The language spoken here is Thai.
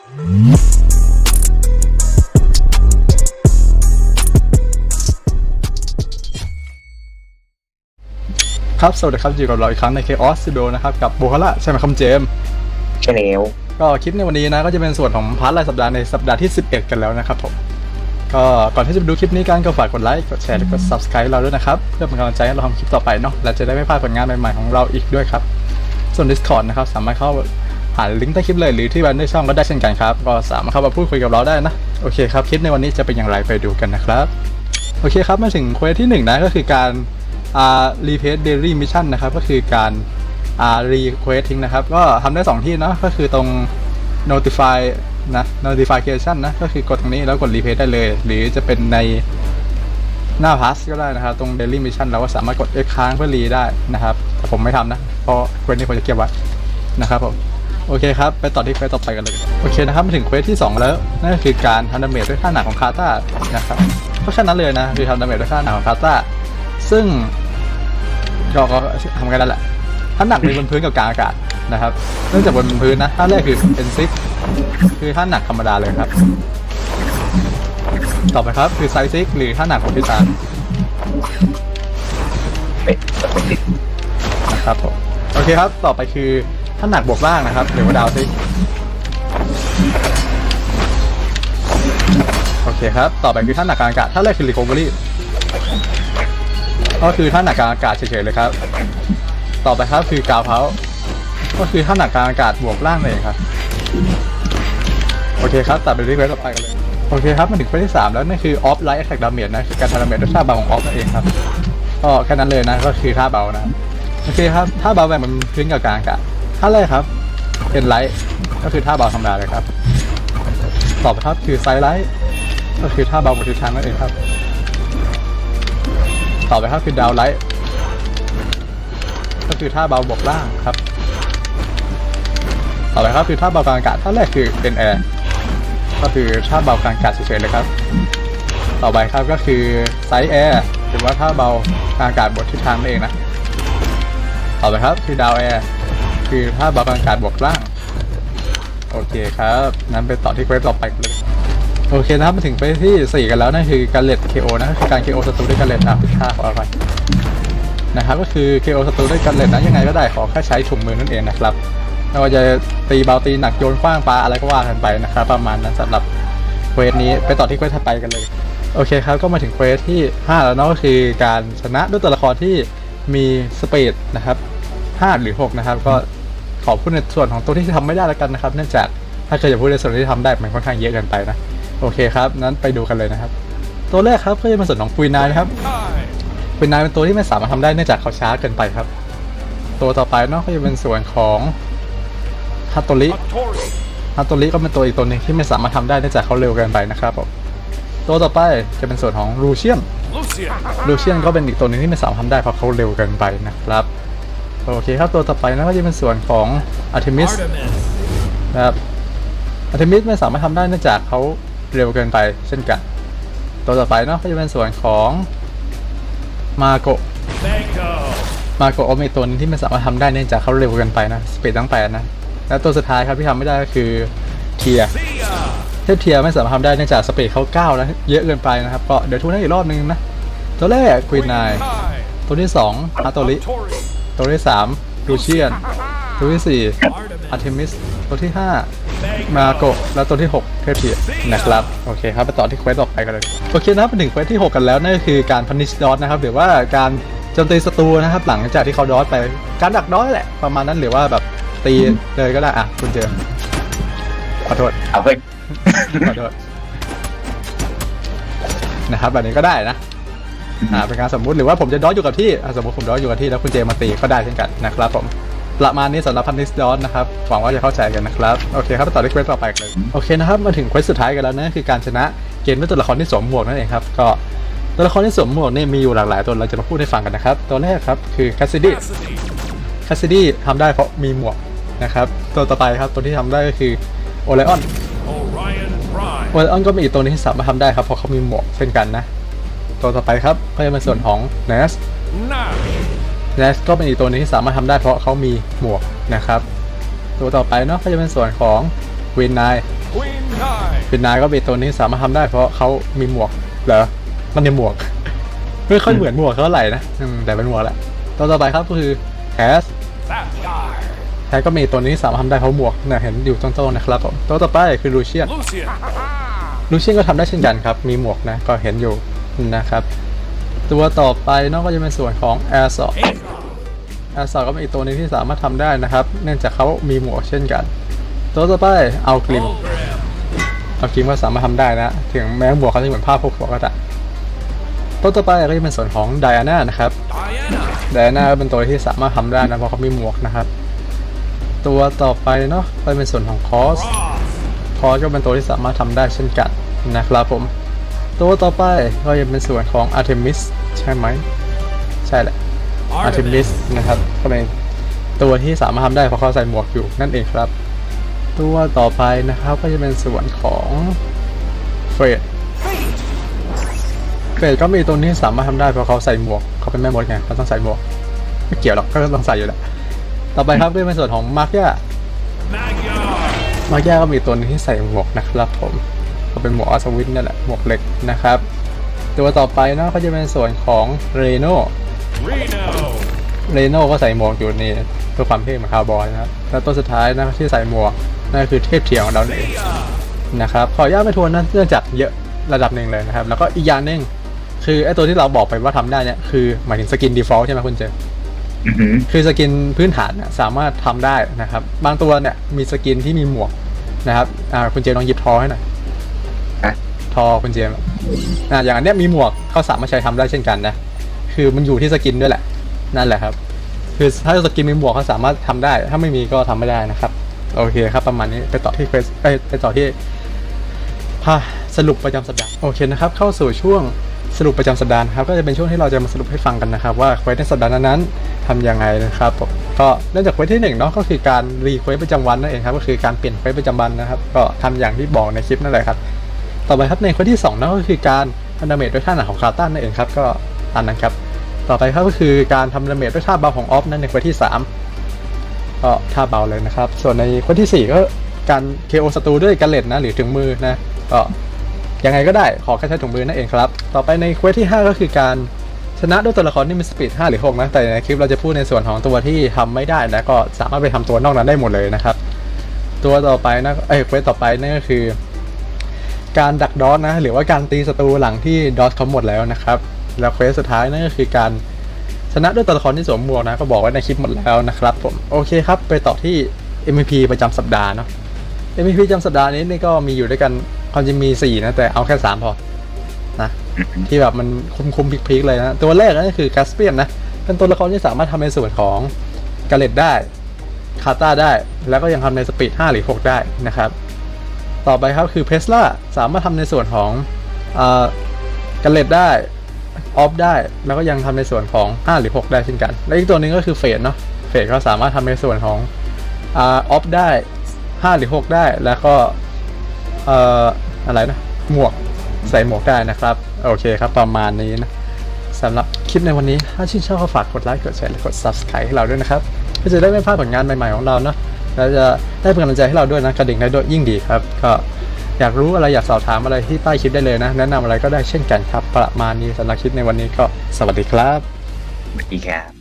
ครับ สวัสดีครับอยู่กับเราอีกครั้งใน Chaos Studio นะครับ กับโบคาร่าใช่ไหมครับเจมส์ใช่แล้วก็คลิปในวันนี้นะ ก็จะเป็นส่วนของพาร์ทรายสัปดาห์ในสัปดาห์ที่ 11 กันแล้วนะครับผม ก็ก่อนที่จะไปดูคลิปนี้กันก็ฝากกดไลค์กดแชร์และกด subscribe เราด้วยนะครับ เพื่อเป็นกำลังใจให้เราทำคลิปต่อไปเนาะและจะได้ไม่พลาดผลงานใหม่ๆของเราอีกด้วยครับ ส่วน Discord นะครับสามารถเข้า หาลิงก์ใต้คลิปเลยหรือที่แบนในช่องก็ได้เช่นกันครับ ก็สามารถเข้ามาพูดคุยกับเราได้นะ โอเคครับ คลิปในวันนี้จะเป็นอย่างไรไปดูกันนะครับ โอเคครับ มาถึงเควสที่หนึ่งนะก็คือการอ่ารีเพ e เดลี่มิชชั่นนะครับ ก็คือการอ่ารีเควสทิ้งนะครับ ก็ทำได้ 2 ที่เนาะก็คือตรง notify นะ notification นะ ก็คือกดตรงนี้แล้วกดรีเพ e ได้เลย หรือจะเป็นในหน้าพัสก็ได้นะครับ ตรง daily mission เราก็สามารถกด X ค้างเพื่อรีได้นะครับ แต่ผมไม่ทำนะ เพราะเควสนี้ผมจะเก็บไว้นะครับผม โอเคครับ ไปต่อที่เควสต่อไปกันเลย โอเคนะครับมาถึงเควสที่ 2 แล้ว นั่นก็คือการทำดาเมจด้วยค่าหนักของคาตานะครับก็แค่นั้นเลยนะ คือทำดาเมจด้วยค่าหนักของคาตาซึ่งก็ก็ทำกันนั่นแหละถ้าหนักมีบนพื้นกับกลางอากาศนะครับเนื่องจากบนพื้นนะท่าแรกคือเป็นซิกคือท่าหนักธรรมดาเลยครับ ต่อไปครับคือไซซิกหรือท่าหนักของพิซานเป็นสเปติกนะครับผมโอเคครับ ต่อไปคือ ท่าหนักบวกล่างนะครับหรือว่าดาวซิโอเคครับ ต่อไปคือท่าหนักกลางอากาศท่าแรกคือ recovery ก็คือท่าหนักกลางอากาศเฉยๆเลยครับ ต่อไปครับคือกาวเพาก็คือท่าหนักกลางอากาศบวกล่างเลยครับ โอเคครับ ตัดไปที่เควสต่อไปกันเลย โอเคครับ มาถึงเควสที่ 3 แล้วนั่นคือ off light attack damage นะคือการทำดาเมจด้วยท่าเบาของ off นั่นเองครับ ก็แค่นั้นเลยนะ ก็คือท่าเบานะ โอเคครับ ท่าเบาแบบมันพื้นกับกลางอากาศ ท่าแรกครับ เป็นไลท์ก็คือท่าเบาธรรมดาเลยครับ ต่อไปครับคือไซไลท์ก็คือท่าเบาบนทิศทางนั่นเองครับ ต่อไปครับคือดาวไลท์ก็คือท่าเบาบกล่างครับ ต่อไปครับคือท่าเบากลางอากาศท่าแรกคือเป็นแอร์ก็คือท่าเบากลางอากาศเฉยๆเลยครับ ต่อไปครับก็คือไซส์แอร์หรือว่าท่าเบากลางอากาศบนทิศทางนั่นเองนะ ต่อไปครับคือดาวแอร์ คือท่าเบากลางอากาศบวกล่าง โอเคครับนั้นไปต่อที่เควสต่อไปเลยโอเคนะครับมาถึงเควสที่ 4 กันแล้วนั่นคือการเล็ด KO นะคือการ KO ศัตรูด้วยการเลดอะผิดท่าขออภัยนะครับก็คือ KO ศัตรูด้วยการเล็ดนะยังไงก็ได้ขอแค่ใช้ถุงมือนั่นเองนะครับไม่ว่าจะตีเบาตีหนักโยนคว้างปลาอะไรก็ว่ากันไปนะครับประมาณนั้นสำหรับเควสนี้ไปต่อที่เควสถัดไปกันเลยโอเคครับก็มาถึงเควสที่ 5 แล้วเนาะก็คือการชนะด้วยตัวละครที่มีสปีดนะครับ5หรือ6นะครับก็ ขอพูดในส่วนของตัวที่ทำไม่ได้แล้วกันนะครับ เนื่องจากถ้าเกิดจะพูดในส่วนที่ทำได้มันค่อนข้างเยอะเกินไปนะโอเคครับนั้นไปดูกันเลยนะครับ ตัวแรกครับก็จะเป็นส่วนของปุยนายนะครับปุยนายเป็นตัวที่ไม่สามารถทำได้เนื่องจากเขาช้าเกินไปครับ ตัวต่อไปเนาะก็จะเป็นส่วนของฮัตโตริฮัตโตริก็เป็นตัวอีกตัวหนึงที่ไม่สามารถทำได้เนื่องจากเขาเร็วเกินไปนะครับผมตัวต่อไปจะเป็นส่วนของลูเชียนลูเชียนก็เป็นอีกตัวหนึงที่ไม่สามารถทำได้เพราะเขาเร็วเกินไปนะครับ โอเคครับตัวต่อไปนะก็จะเป็นส่วนของอาร์เทมิสนะครับอาร์เทมิสไม่สามารถทำได้เนื่องจากเขาเร็วเกินไปเช่นกัน ตัวต่อไปเนาะก็จะเป็นส่วนของมาโกมาโกโอเมตัวหนึงที่ไม่สามารถทำได้เนื่องจากเขาเร็วเกินไปนะสปีดตั้งแปดนะแล้วตัวสุดท้ายครับที่ทำไม่ได้ก็คือเทียเทพเทียไม่สามารถทำได้เนื่องจากสเปรดเขาเก้าแล้วเยอะเกินไปนะครับก็เดี๋ยวทุนให้อีกรอบนึงนะตัวแรกควีนนายตัวที่สองอาร์โตริ ตัวที่สามลูเชียน ตัวที่สี่อาร์เทมิส ตัวที่ห้ามาโกะ แล้วตัวที่หกเทพเทียนะครับ โอเคครับ ไปต่อที่เควสต่อไปกันเลย โอเคนะครับมาถึงเควสที่ 6 กันแล้ว นั่นก็คือการพันิชดอทนะครับ หรือว่าการโจมตีศัตรูนะครับ หลังจากที่เขาดอทไป การดักดอทแหละ ประมาณนั้นหรือว่าแบบตีเลยก็ได้ อะ คุณเจมส์ขอโทษเอาเฮ้ยขอโทษนะครับแบบนี้ก็ได้นะ อ่าเป็นการสมมุติหรือว่าผมจะดอทอยู่กับที่อะสมมติผมดอทอยู่กับที่แล้วคุณเจมาตีก็ได้เช่นกันนะครับผมประมาณนี้สำหรับพันนิสดอทนะครับ หวังว่าจะเข้าใจกันนะครับ โอเคครับไปต่อที่เควสต่อไปกันเลยโอเคนะครับ มาถึงเควสสุดท้ายกันแล้วนั่นคือการชนะเกมด้วยตัวละครที่สวมหมวกนั่นเองครับ ก็ตัวละครที่สวมหมวกเนี่ยมีอยู่หลากหลายตัวเราจะมาพูดให้ฟังกันนะครับ ตัวแรกครับคือคาสซิดี้คาสซิดี้ทำได้เพราะมีหมวกนะครับ ตัวต่อไปครับตัวที่ทำได้ก็คือโอไลออน Orion Prime. วอลออนก็มีอีกตัวหนึงที่สามารถทำได้ครับเพราะเขามีหมวกเช่นกันนะ ตัวต่อไปครับก็จะเป็นส่วนของ n a s Now. n a s ก็เป็นอีกตัวหนึงที่สามารถทำได้เพราะเขามีหมวกนะครับ ตัวต่อไปเนาะก็จะเป็นส่วนของวินนาย Queen Nine. วินนายก็เป็นตัวนี้สามารถทำได้เพราะเขามีหมวกเหรอมันเป็นหมวกไม่ค่อยเหมือนหมวกเท่าไหร่นะอืมแต่เป็นหมวกแหละตัวต่อไปครับก็คือแคส Sapphire. แท้ก็มีตัวนี้สามารถทำได้เพราะหมวกเนี่ยเห็นอยู่ต้นๆนะครับผมตัวต่อไปคือลูเชียน Lucian. ลูเชียนก็ทำได้เช่นกันครับ มีหมวกนะก็เห็นอยู่ นะครับ ตัวต่อไปนอกก็จะเป็นส่วนของแอร์ซอ Aethon. แอร์ซอก็เป็นอีกตัวหนึงที่สามารถทำได้นะครับ เนื่องจากเขามีหมวกเช่นกัน ตัวต่อไปเอากลิมเอากลิมก็สามารถทำได้นะ ถึงแม้หมวกเขาจะเหมือนผ้าพกหัวก็ตามตัวต่อไปก็จะเป็นส่วนของไดอาน่านะครับไดอาน่าเป็นตัวที่สามารถทำได้นะเพราะเขามีหมวกนะครับ ตัวต่อไปเนาะก็เป็นส่วนของคอสคอสก็เป็นตัวที่สามารถทำได้เช่นกันนะครับผม ตัวต่อไปก็จะเป็นส่วนของ Artemis ใช่ไหม ใช่แหละ Artemis นะครับก็เป็นตัวที่สามารถทำได้เพราะเขาใส่หมวกอยู่นั่นเองครับ ตัวต่อไปนะครับก็จะเป็นส่วนของเฟรดเฟรดก็มีตัวนี้สามารถทำได้เพราะเขาใส่หมวกเขาเป็นแม่มดไงเขาต้องใส่หมวกไม่เกี่ยวหรอกก็ต้องใส่อยู่แหละต่อไปครับก็เป็นส่วนของมาร์กยา Magyar. มาร์กยาก็มีตัวหนึงที่ใส่หมวกนะครับผมก็ เป็นหมวกอัศวินนั่นแหละหมวกเหล็กนะครับ ตัวต่อไปเนาะก็จะเป็นส่วนของเรโน Reno. เรโน่ก็ใส่หมวกอยู่นี่เพื่อความเท่เหมือนคาวบอยนะครับแล้วตัวสุดท้ายนะที่ใส่หมวกนั่นคือเทพเทียมของเราเอง Thea. นะครับขออนุญาตไม่ทวนนะเนื่องจากเยอะระดับหนึ่งเลยนะครับ แล้วก็อีกอย่างหนึ่งคือไอ้ตัวที่เราบอกไปว่าทำได้เนี่ยคือหมายถึงสกิน default ใช่ไหมคุณเจมส์อือหือคือสกินพื้นฐานเนี่ยสามารถทำได้นะครับ บางตัวเนี่ยมีสกินที่มีหมวกนะครับอ่าคุณเจมส์ลองหยิบทอให้หน่อยฮะ ทอคุณเจมส์อ่าอย่างอันเนี้ยมีหมวกเขาสามารถใช้ทำได้เช่นกันนะคือมันอยู่ที่สกินด้วยแหละ นั่นแหละครับ คือถ้าสกินมีหมวกเขาสามารถทำได้ ถ้าไม่มีก็ทำไม่ได้นะครับโอเคครับประมาณนี้ไปต่อที่เควสเอ้ยไปต่อที่พาสรุปประจำสัปดาห์โอเคนะครับเข้าสู่ช่วงสรุปประจำสัปดาห์ครับก็จะเป็นช่วงที่เราจะมาสรุปให้ฟังกันนะครับ ว่าเควสในสัปดาห์นั้นๆทำยังไงนะครับก็เริ่มจากเควสที่หนึ่งเนาะก็คือการรีเควสประจำวันนั่นเองครับก็คือการเปลี่ยนเควสประจำวันนะครับ ก็ทำอย่างที่บอกในคลิปนั่นแหละครับ ต่อไปครับในเควสที่สองนั่นก็คือการทำดาเมจด้วยท่าหนักของคาร์ตันนั่นเองครับก็ตามนั้นครับ ต่อไปครับก็คือการทำดาเมจด้วยท่าเบาของออฟนั่นในเควสที่สามก็ท่าเบาเลยนะครับ ส่วนในคนที่ 4 ก็การเคโอศัตรูด้วยกันเล็ดนะหรือถึงมือนะก็ยังไงก็ได้ขอแค่ใช้ถุงมือนั่นเองครับ ต่อไปในเควสที่ 5 ก็คือการชนะด้วยตัวละครที่มีสปีด 5 หรือ 6 นะ แต่ในคลิปเราจะพูดในส่วนของตัวที่ทำไม่ได้นะ ก็สามารถไปทำตัวนอกนั้นได้หมดเลยนะครับ ตัวต่อไปนะ เอ้ยเควสต่อไปนั่นก็คือ การดักดอสนะ หรือว่าการตีศัตรูหลังที่ดอสเขาหมดแล้วนะครับ แล้วเควสสุดท้ายนั่นก็คือการชนะด้วยตัวละครที่สวมหมวกนะ ก็บอกไว้ในคลิปหมดแล้วนะครับผม โอเคครับ ไปต่อที่ MVP ประจำสัปดาห์เนาะ MVP ประจำสัปดาห์นี้นี่ก็มีอยู่ด้วยกันความจริงมี 4 นะ แต่เอาแค่ 3 พอ นะ ที่แบบมันคุมคุมพลิกๆเลยนะ ตัวแรกนั่นคือแคสเปียนนะ เป็นตัวละครที่สามารถทำในส่วนของกาเลตได้ คาตาได้ แล้วก็ยังทำในสปีด 5 หรือ 6 ได้นะครับ ต่อไปครับคือเพสลาสามารถทำในส่วนของกาเลตได้ ออฟได้ แล้วก็ยังทำในส่วนของ 5 หรือ 6 ได้เช่นกัน และอีกตัวหนึงก็คือเฟดเนาะเฟดก็สามารถทำในส่วนของออฟได้ 5 หรือ 6 ได้แล้วก็เอ่ออะไรนะ หมวกใส่หมวกได้นะครับ โอเคครับ ประมาณนี้นะสำหรับคลิปในวันนี้ ถ้าชื่นชอบก็ฝากกดไลค์กดแชร์และกด subscribe ให้เราด้วยนะครับเพื่อจะได้ไม่พลาดผลงานใหม่ๆของเราเนาะ แล้วจะได้เป็นกำลังใจให้เราด้วยนะกระดิ่งได้ด้วยยิ่งดีครับ ก็อยากรู้อะไรอยากสอบถามอะไรที่ใต้คลิปได้เลยนะ แนะนำอะไรก็ได้เช่นกันครับ ประมาณนี้สำหรับคลิปในวันนี้ก็สวัสดีครับสวัสดีครับ